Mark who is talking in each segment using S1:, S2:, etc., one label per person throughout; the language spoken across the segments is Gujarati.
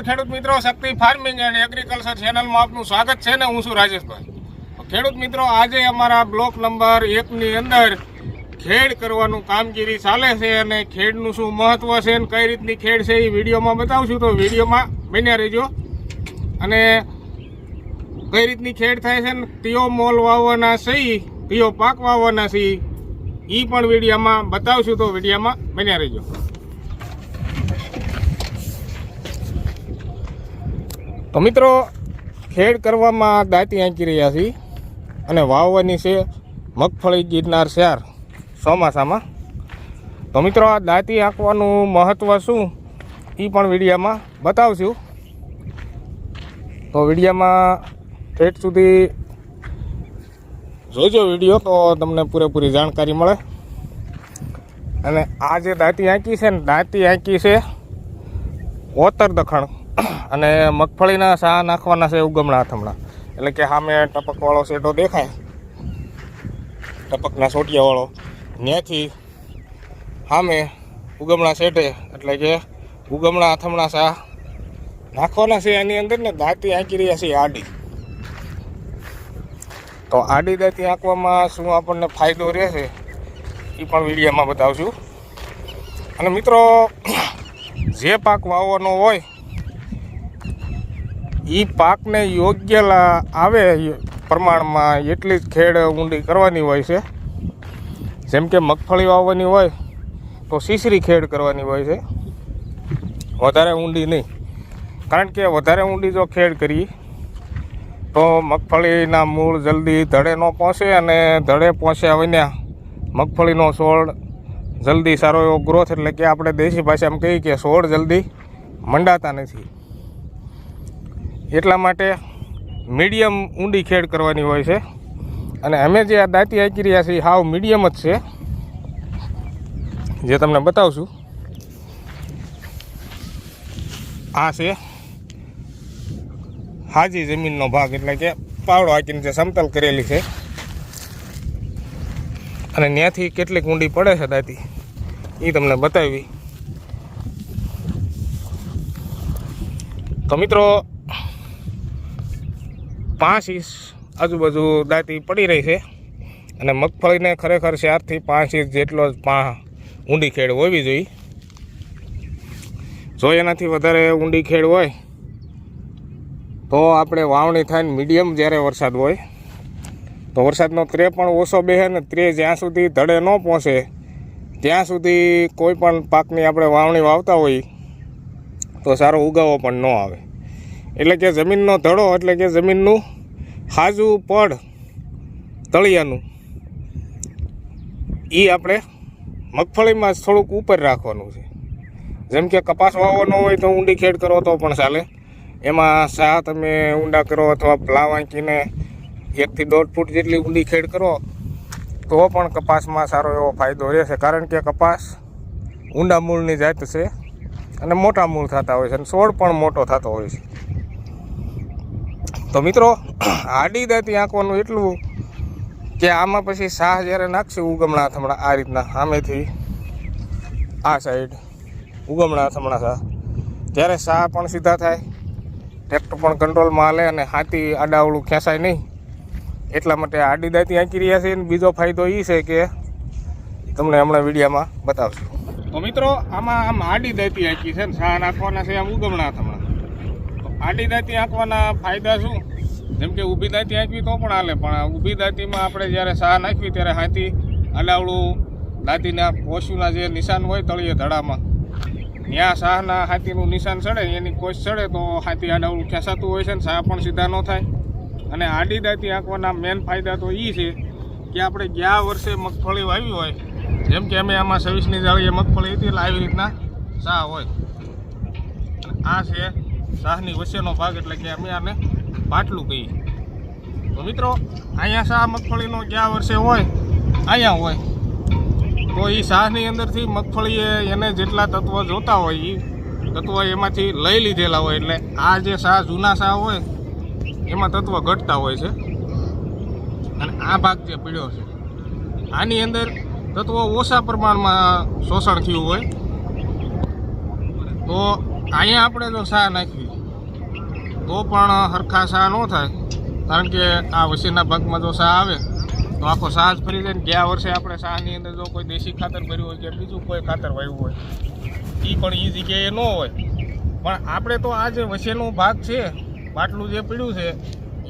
S1: નમસ્કાર ખેડૂત મિત્રો, શક્તિ ફાર્મિંગ એન્ડ એગ્રીકલ્ચર ચેનલમાં આપનું સ્વાગત છે ને હું છું રાજેશભાઈ. ખેડૂત મિત્રો, આજે અમારા બ્લોક નંબર એકની અંદર ખેડ કરવાનું કામગીરી ચાલે છે અને ખેડનું શું મહત્વ છે અને કઈ રીતની ખેડ છે એ વિડીયોમાં બતાવશું. તો વિડીયોમાં બન્યા રહેજો. અને કઈ રીતની ખેડ થાય છે ને, કયો મોલ વાવવાના સહી કયો પાક વાવવાના સહી એ પણ વિડીયોમાં બતાવશું. તો વિડીયોમાં બન્યા રહેજો. તો મિત્રો, ખેડ કરવામાં દાંતી આંકી રહ્યા છીએ અને વાવવાની છે મગફળી ગીરનાર શહેર ચોમાસામાં. તો મિત્રો, આ દાંતી આંકવાનું મહત્ત્વ શું? એ પણ વિડીયામાં બતાવશું. તો વિડીયામાં ઠેઠ સુધી જોજો વીડિયો તો તમને પૂરેપૂરી જાણકારી મળે. અને આ જે દાંતી આંકી છે ને, દાંતી આંકી છે ઓતર દખણ. અને મગફળીના સા નાખવાના છે ઉગમણા થમણા એટલે કે સામે ટપકવાળો શેઢો દેખાય. ટપકના સોટિયાવાળો. ત્યાંથી સામે ઉગમણા શેઠે એટલે કે ઉગમણા અથમણા સા નાખવાના છે એની અંદર ને દાંતી આંકી રહ્યા છે આડી. તો આડી દાંતી આંકવામાં શું આપણને ફાયદો રહેશે એ પણ વિડીયોમાં બતાવશું. અને મિત્રો, જે પાક વાવવાનો હોય એ પાકને યોગ્ય આવે પ્રમાણમાં એટલી જ ખેડ ઊંડી કરવાની હોય છે. જેમ કે મગફળી વાવવાની હોય, તો સીસરી ખેડ કરવાની હોય છે. વધારે ઊંડી નહીં. કારણ કે વધારે ઊંડી જો ખેડ કરી તો મગફળીના મૂળ જલ્દી ધડે ન પહોંચે અને ધડે પહોંચ્યા વિના મગફળીનો છોડ જલ્દી સારો એવો ગ્રોથ એટલે કે આપણે દેશી ભાષામાં કહીએ કે છોડ જલ્દી મંડાતા નથી. એટલા માટે મીડિયમ ઊંડી ખેડ કરવાની હોય છે. અને અમે જે આ દાંતી આંકી રહ્યા છીએ હાવ મીડિયમ જ છે. જે તમને બતાવશું. આ છે હાજી જમીનનો ભાગ, એટલે કે પાવડો આંકીને જે સમતલ કરેલી છે. અને ત્યાંથી કેટલીક ઊંડી પડે છે દાંતી, એ તમને બતાવી. તો મિત્રો પાંચ ઇંચ આજુબાજુ દાંતી પડી રહી છે. અને મગફળીને ખરેખર ચારથી પાંચ ઇંચ જેટલો જ પા ઊંડી ખેડ હોવી જોઈએ. જો એનાથી વધારે ઊંડી ખેડ હોય, તો આપણે વાવણી થાય મીડિયમ જ્યારે વરસાદ હોય. તો વરસાદનો ત્રે પણ ઓછો બેહે ને ત્રે જ્યાં સુધી ધડે ન પહોંચે, ત્યાં સુધી કોઈ પણ પાકની આપણે વાવણી વાવતા હોઈએ તો સારો ઉગાવો પણ ન આવે. એટલે કે જમીનનો ધડો, એટલે કે જમીનનું હાજું પડ તળિયાનું એ આપણે મગફળીમાં થોડુંક ઉપર રાખવાનું છે. જેમ કે કપાસ વાવવાનો હોય તો ઊંડી ખેડ કરો તો પણ ચાલે. એમાં શાહ તમે ઊંડા કરો અથવા પ્લાવ આંકીને એકથી દોઢ ફૂટ જેટલી ઊંડી ખેડ કરો, તો પણ કપાસમાં સારો એવો ફાયદો રહેશે. કારણ કે કપાસ ઊંડા મૂળની જાત છે અને મોટા મૂળ થતા હોય છે અને છોડ પણ મોટો થતો હોય છે. તો મિત્રો, આડી દાંતી આંકવાનું એટલું કે આમાં પછી શાહ જ્યારે નાખશે ઉગમણા થમણા આ રીતના સામેથી આ સાઈડ ઉગમણા થમણા શાહ. ત્યારે શાહ પણ સીધા થાય ટ્રેક્ટર પણ કંટ્રોલમાં હાલે અને હાથી આડાવળું ખેંચાય નહીં, એટલા માટે આડી દાંતી આંકી રહ્યા છે. અને બીજો ફાયદો એ છે કે તમને હમણાં વિડીયામાં બતાવશું. તો મિત્રો, આમાં આમ આડી દાંતી આંકી છે ને, શાહ નાખવાના છે આમ ઉગમણા થમણા તો આડી દાંતી આંકવાના ફાયદા શું? જેમ કે ઊભી દાંતી આંકવી તો પણ હાલે, પણ ઊભી દાંતીમાં આપણે જ્યારે શાહ નાખવી ત્યારે હાથી અડાવડું દાંતીના પોશુના જે નિશાન હોય તળીએ ધડામાં, ત્યાં શાહના હાથીનું નિશાન ચડે એની કોશ ચડે તો હાથી આડાવડું ખેંચાતું હોય છે ને શાહ પણ સીધા ન થાય. અને આડી દાંતી આંકવાના મેન ફાયદા તો એ છે કે આપણે ગયા વર્ષે મગફળી વાવી હોય, જેમ કે અમે આમાં સવીસની જાળીએ મગફળી હતી એટલે આવી રીતના શાહ હોય. આ છે શાહની વચ્ચેનો ભાગ એટલે કે અમે આને પાટલું કહીએ. તો મિત્રો, અહીંયા શાહ મગફળીનો ગયા વર્ષે હોય? અહીંયા હોય. તો એ શાહની અંદરથી મગફળીએ એને જેટલા તત્વ જોતા હોય એ તત્વ એમાંથી લઈ લીધેલા હોય એટલે આ જે શાહ, જૂના શાહ હોય, એમાં તત્વ ઘટતા હોય છે. અને આ ભાગ જે પીળ્યો છે, આની અંદર તત્વો ઓછા પ્રમાણમાં શોષણ થયું હોય. તો અહીંયા આપણે જો સા નાખવી. તો પણ હરખા સા ન થાય. કારણ કે આ વસીના ભાગમાં જો સા આવે, તો આખો સાહ જ ફરી જાય ગયા વર્ષે આપણે સાની અંદર જો કોઈ દેશી ખાતર ભર્યું હોય કે બીજું કોઈ ખાતર વાવ્યું હોય એ પણ એ જગ્યાએ ન હોય. પણ આપણે તો આ જે વસેનો ભાગ છે, બાટલું જે પીડ્યું છે,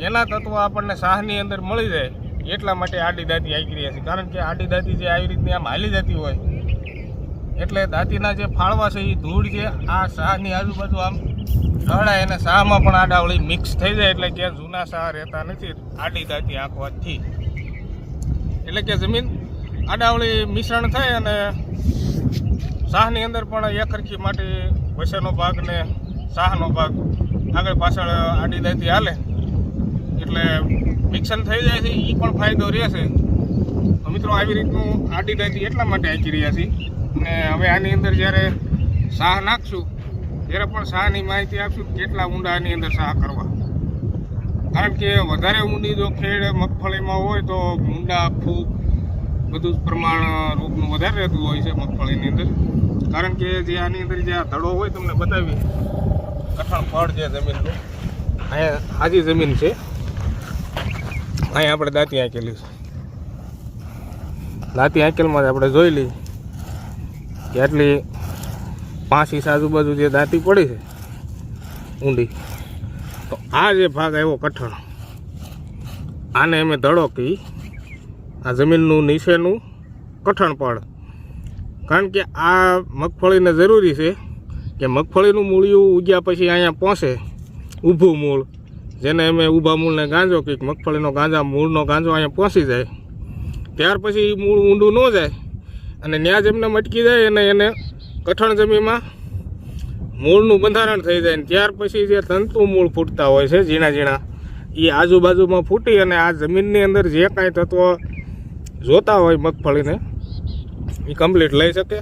S1: એના તત્વો આપણને સાહની અંદર મળી જાય, એટલા માટે આડી દાંતી આવી રહ્યા છે. કારણ કે આડી દાંતી જે આવી રીતની આમ હાલી જતી હોય એટલે દાંતીના જે ફાળવા છે એ ધૂળ છે, આ શાહની આજુબાજુ આમ ઢળાય અને શાહમાં પણ આડાવળી મિક્સ થઈ જાય એટલે કે જૂના શાહ રહેતા નથી, આડી દાંતી આંકવાથી એટલે કે જમીન આડાવળી મિશ્રણ થાય અને શાહની અંદર પણ એકરખી માટે, વસેનો ભાગ ને શાહનો ભાગ આગળ પાછળ આડી દાંતી હાલે. એટલે મિક્સન થઈ જાય છે એ પણ ફાયદો રહેશે. મિત્રો, આવી રીતનું આડી દાંતી એટલા માટે આંકી રહ્યા છીએ? ને હવે આની અંદર જ્યારે શાહ નાખશું, ત્યારે પણ શાહની માહિતી આપશું કેટલા ઊંડા આની અંદર શાહ કરવા. કારણ કે વધારે ઊંડી જો ખેડ મગફળીમાં હોય તો ઊંડા, ફૂગ, બધું જ પ્રમાણ રોગનું વધારે રહેતું હોય છે મગફળીની અંદર. કારણ કે જે આની અંદર જે આ ધડો હોય તમને બતાવી કઠણ ફળ છે જમીનનું, અહીંયા હાજી જમીન છે. અહીંયા આપણે દાંતી આંકેલી છે. દાંતી આંકેલમાં આપણે જોઈ લઈએ. કે પાંચીસ આજુબાજુ જે દાંતી પડી છે, ઊંડી. તો આ જે ભાગ આવ્યો કઠણ, આને અમે ધડો કહી આ જમીનનું નીચેનું કઠણ પડ. કારણ કે આ મગફળીને જરૂરી છે કે મગફળીનું મૂળિયું ઉગ્યા પછી અહીંયા પહોંચે, ઊભું મૂળ. જેને અમે ઊભા મૂળને ગાંજો કે મગફળીનો ગાંજા, મૂળનો ગાંજો અહીંયા પહોંચી જાય. ત્યાર પછી મૂળ ઊંડું ન જાય. અને ન્યાજ એમને મટકી જાય અને એને કઠણ જમીનમાં મૂળનું બંધારણ થઈ જાય. ત્યાર પછી જે તંતુ મૂળ ફૂટતા હોય છે, ઝીણા ઝીણા એ આજુબાજુમાં ફૂટી અને આ જમીનની અંદર જે કાંઈ તત્વો જોતા હોય મગફળીને એ કમ્પ્લીટ લઈ શકે.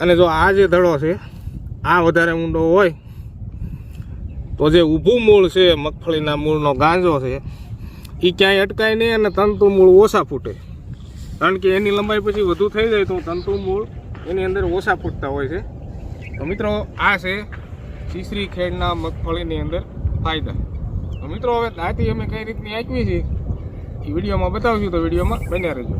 S1: અને જો આ જે દડો છે, આ વધારે ઊંડો હોય, તો જે ઊભું મૂળ છે, મગફળીના મૂળનો ગાંજો છે એ ક્યાંય અટકાય નહીં અને તંતુ મૂળ ઓછા ફૂટે. કારણ કે એની લંબાઈ પછી વધુ થઈ જાય તો તંતુ મૂળ એની અંદર ઓછા ફૂટતા હોય છે. તો મિત્રો, આ છે સીસરી ખેડના મગફળીની અંદર ફાયદા. તો મિત્રો, હવે દાંતી અમે કઈ રીતની આંકવી છે એ વિડીયોમાં બતાવશું, તો વિડીયોમાં બન્યા રહેજો.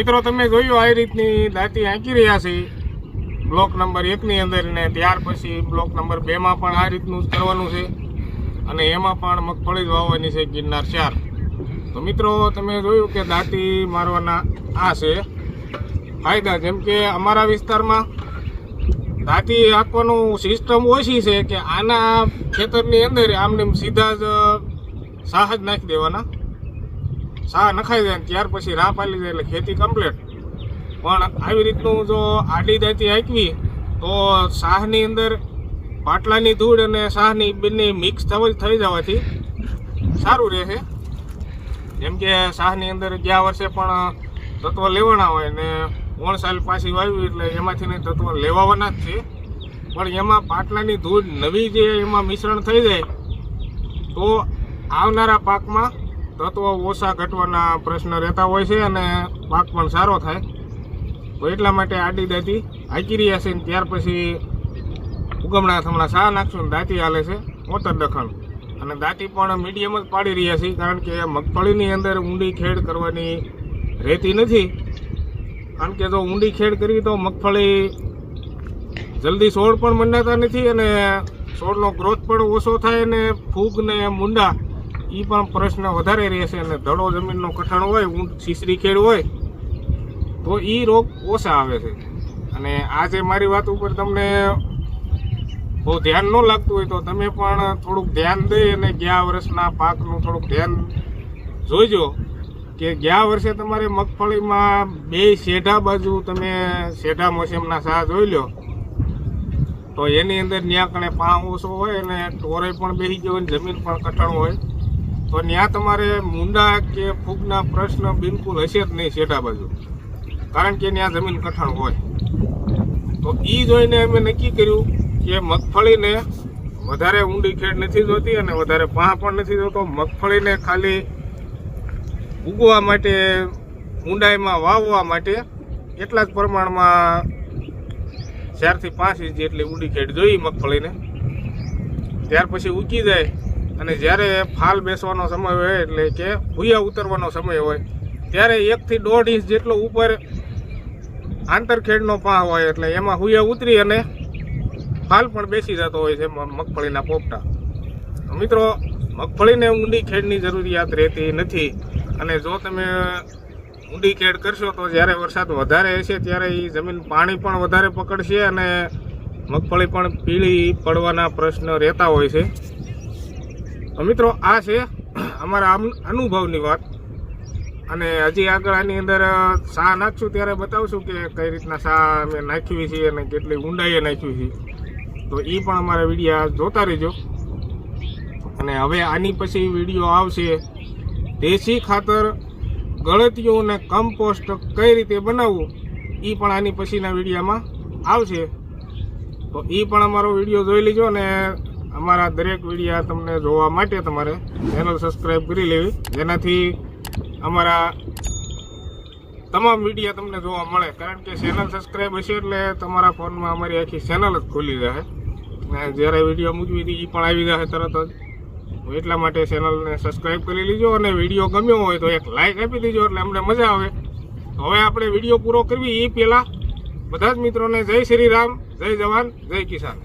S1: મિત્રો, તમે જોયું આ રીતની દાંતી આંકી રહ્યા છે. બ્લોક નંબર એકની અંદર ને ત્યાર પછી બ્લોક નંબર બેમાં પણ આ રીતનું જ કરવાનું છે. અને એમાં પણ મગફળી જ વાવવાની છે ગિરનાર ચાર. તો મિત્રો, તમે જોયું કે દાંતી મારવાના આ છે. ફાયદા, જેમ કે અમારા વિસ્તારમાં દાંતી આપવાનું સિસ્ટમ ઓછી છે કે આના ખેતરની અંદર આમને સીધા જ સાહ જ નાખી દેવાના. સાહ નખાઈ જાય ત્યાર પછી રાહ પાલી જાય એટલે ખેતી કમ્પ્લીટ પણ આવી રીતનું જો આડી દાંતી હાંકવી, તો સાહની અંદર પાટલાની ધૂળ અને સાહની બંને મિક્સ થઈ જવાથી સારું રહેશે જેમ કે શાહની અંદર ગયા વર્ષે પણ તત્વ લેવાના હોય ને ઓણ સાલ પાછી વાવી એટલે એમાંથી ને તત્વ લેવાવાના જ છે. પણ એમાં પાટલાની ધૂળ નવી જે એમાં મિશ્રણ થઈ જાય, તો આવનારા પાકમાં તત્વો ઓછા ઘટવાના પ્રશ્ન રહેતા હોય છે અને પાક પણ સારો થાય. તો એટલા માટે આડી દાંતી હાકી રહ્યા છે ને ત્યાર પછી ઉગમણા થમણા સા નાખશું ને દાંતી હાલે છે ઓતર દખણ. અને દાંતી પણ મીડિયમ જ પાડી રહ્યા છીએ કારણ કે મગફળીની અંદર ઊંડી ખેડ કરવાની રહેતી નથી. કારણ કે જો ઊંડી ખેડ કરવી તો મગફળી જલ્દી છોડ પણ મંડાતા નથી અને છોડનો ગ્રોથ પણ ઓછો થાય અને ફૂગ ને મુંડા એ પણ પ્રશ્ન વધારે રહેશે અને ધડો જમીનનો કઠણ હોય, ઊંટ શીસરી ખેડ હોય, તો એ રોગ ઓછા આવે છે. અને આજે મારી વાત ઉપર તમને બહુ ધ્યાન ન લાગતું હોય તો તમે પણ થોડુંક ધ્યાન દઈ અને ગયા વર્ષના પાકનું થોડુંક ધ્યાન જોઈજો કે ગયા વર્ષે તમારે મગફળીમાં બે શેઢા બાજુ તમે શેઢા મોસમના સાહ જોઈ લો તો એની અંદર ન્યા કણે પાં ઓછો હોય અને ટોરે પણ બેસી ગયો હોય જમીન પણ કઠણ હોય. તો ત્યાં તમારે મુંડા કે ફૂગના પ્રશ્ન બિલકુલ હશે જ નહીં શેઢા બાજુ. કારણ કે ત્યાં જમીન કઠણ હોય. તો એ જોઈને અમે નક્કી કર્યું કે મગફળીને વધારે ઊંડી ખેડ નથી જોતી અને વધારે પાહ પણ નથી જોતો. મગફળીને ખાલી ઉગવા માટે, ઊંડાઈમાં વાવવા માટે એટલા જ પ્રમાણમાં ચારથી પાંચ ઇંચ જેટલી ઊંડી ખેડ જોઈ મગફળીને. ત્યાર પછી ઉગી જાય. અને જ્યારે ફાલ બેસવાનો સમય હોય એટલે કે ભૂયા ઉતરવાનો સમય હોય, ત્યારે એકથી દોઢ ઇંચ જેટલો ઉપર આંતરખેડનો પા હોય એટલે એમાં હુયા ઉતરી અને ફાલ પણ બેસી જતો હોય છે મગફળીના પોપટા. મિત્રો, મગફળીને ઊંડી ખેડની જરૂરિયાત રહેતી નથી. અને જો તમે ઊંડી ખેડ કરશો તો જ્યારે વરસાદ વધારે હશે ત્યારે એ જમીન પાણી પણ વધારે પકડશે અને મગફળી પણ પીળી પડવાના પ્રશ્ન રહેતા હોય છે. મિત્રો, આ છે અમારા અનુભવની વાત. અને હજી આગળ આની અંદર સા નાખશું ત્યારે બતાવશું કે કઈ રીતના સા અમે નાખવી છે અને કેટલી ઊંડાઈએ નાખવી છે તો એ પણ અમારા વિડીયા જોતા રહેજો. અને હવે આની પછી વીડિયો આવશે, દેશી ખાતર ગળતીઓને કમ્પોસ્ટ કઈ રીતે બનાવવું? એ પણ આની પછીના વિડીયામાં આવશે. તો એ પણ અમારો વીડિયો જોઈ લેજો અને અમારા દરેક વિડીયા તમને જોવા માટે તમારે ચેનલ સબસ્ક્રાઈબ કરી લેવી. જેનાથી અમારા તમામ વિડીયા તમને જોવા મળે. કારણ કે ચેનલ સબસ્ક્રાઈબ હશે એટલે તમારા ફોનમાં અમારી આખી ચેનલ જ ખુલી રહે. અને જ્યારે વીડિયો મૂકવી હતી એ પણ આવી જશે તરત જ. એટલા માટે ચેનલને સબસ્ક્રાઈબ કરી લીજો અને વીડિયો ગમ્યો હોય તો એક લાઈક આપી દેજો એટલે અમને મજા આવે. હવે આપણે વીડિયો પૂરો કરવી એ પહેલાં. બધા જ મિત્રોને જય શ્રી રામ, જય જવાન, જય કિસાન.